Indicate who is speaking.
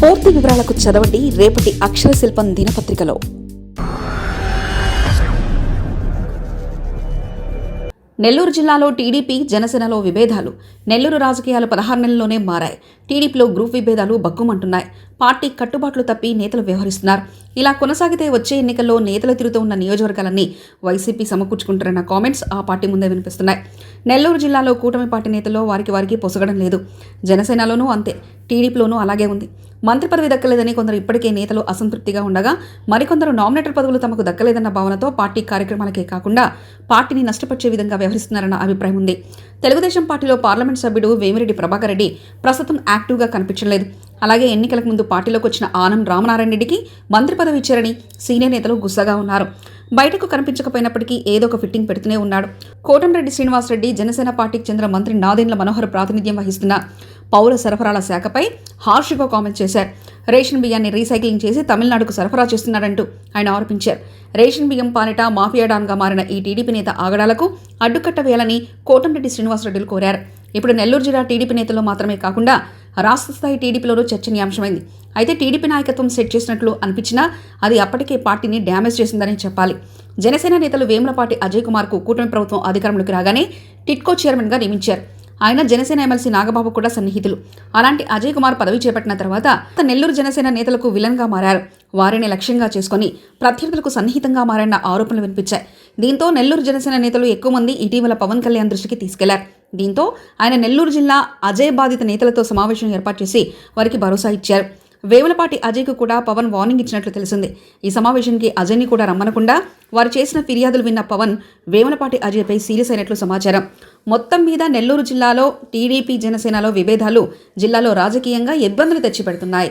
Speaker 1: పూర్తి వివరాలకు చదవండి రేపటి అక్షర శిల్పం దినపత్రికలో. నెల్లూరు జిల్లాలో టీడీపీ జనసేనలో విభేదాలు. నెల్లూరు రాజకీయాలు పదహారు నెలల్లోనే మారాయి. టీడీపీలో గ్రూప్ విభేదాలు బగ్గుమంటున్నాయి పార్టీ కట్టుబాట్లు తప్పి నేతలు వ్యవహరిస్తున్నారు. ఇలా కొనసాగితే వచ్చే ఎన్నికల్లో నేతలు తిరుగుతూ ఉన్న నియోజకవర్గాలన్నీ వైసీపీ సమకూర్చుకుంటారన్న కామెంట్స్ ఆ పార్టీ ముందే వినిపిస్తున్నాయి. నెల్లూరు జిల్లాలో కూటమి పార్టీ నేతల్లో వారికి వారికి పొసగడం లేదు. జనసేనలోనూ అంతే టీడీపీలోనూ అలాగే ఉంది. మంత్రి పదవి దక్కలేదని కొందరు ఇప్పటికే నేతలు అసంతృప్తిగా ఉండగా మరికొందరు నామినేటర్ పదవులు తమకు దక్కలేదన్న భావనతో పార్టీ కార్యక్రమాలకే కాకుండా పార్టీని నష్టపరిచే విధంగా వ్యవహరిస్తున్నారన్న అభిప్రాయం ఉంది. తెలుగుదేశం పార్టీలో పార్లమెంట్ సభ్యుడు వేమిరెడ్డి ప్రభాకర్ రెడ్డి ప్రస్తుతం యాక్టివ్గా కనిపించలేదు అలాగే ఎన్నికలకు ముందు పార్టీలోకి వచ్చిన ఆనం రామనారాయణ రెడ్డికి మంత్రి పదవి ఇచ్చారని సీనియర్ నేతలు గుస్సాగా ఉన్నారు. బయటకు కనిపించకపోయినప్పటికీ ఏదో ఒక ఫిట్టింగ్ పెడుతూనే ఉన్నాడు. కోటంరెడ్డి శ్రీనివాసరెడ్డి జనసేన పార్టీకి చెందిన మంత్రి నాదెండ్ల మనోహర్ ప్రాతినిధ్యం వహిస్తున్న పౌర సరఫరాల శాఖపై హార్ష్గా కామెంట్ చేశారు. రేషన్ బియ్యాన్ని రీసైక్లింగ్ చేసి తమిళనాడుకు సరఫరా చేస్తున్నాడంటూ ఆయన ఆరోపించారు. రేషన్ బియ్యం పాలిట మాఫియా డాన్గా మారిన ఈ టీడీపీ నేత ఆగడాలకు అడ్డుకట్ట వేయాలని కోటంరెడ్డి శ్రీనివాసరెడ్డిలు కోరారు. ఇప్పుడు నెల్లూరు జిల్లా టీడీపీ నేతలు మాత్రమే కాకుండా రాష్ట్ర స్థాయి టీడీపీలోనూ చర్చనీయాంశమైంది. అయితే టీడీపీ నాయకత్వం సెట్ చేసినట్లు అనిపించినా అది అప్పటికే పార్టీని డ్యామేజ్ చేసిందని చెప్పాలి. జనసేన నేతలు వేములపాటి అజయ్ కుమార్కు కూటమి ప్రభుత్వం అధికారంలోకి రాగానే టిట్కో చైర్మన్గా నియమించారు. ఆయన జనసేన ఎమ్మెల్సీ నాగబాబు కూడా సన్నిహితులు. అలాంటి అజయ్ కుమార్ పదవి చేపట్టిన తర్వాత నెల్లూరు జనసేన నేతలకు విలన్గా మారారు. వారిని లక్ష్యంగా చేసుకుని ప్రత్యర్థులకు సన్నిహితంగా మారన్న ఆరోపణలు వినిపించాయి. దీంతో నెల్లూరు జనసేన నేతలు ఎక్కువ మంది ఇటీవల పవన్ కళ్యాణ్ దృష్టికి తీసుకెళ్ళారు. దీంతో ఆయన నెల్లూరు జిల్లా అజయ్ బాధిత నేతలతో సమావేశం ఏర్పాటు చేసి వారికి భరోసా ఇచ్చారు. వేములపాటి అజయ్కు కూడా పవన్ వార్నింగ్ ఇచ్చినట్లు తెలిసింది. ఈ సమావేశానికి అజయ్ని కూడా రమ్మనకుండా వారు చేసిన ఫిర్యాదులు విన్న పవన్ వేములపాటి అజయ్పై సీరియస్ అయినట్లు సమాచారం. మొత్తం మీద నెల్లూరు జిల్లాలో టీడీపీ జనసేనలో విభేదాలు జిల్లాలో రాజకీయంగా ఇబ్బందులు తెచ్చిపెడుతున్నాయి.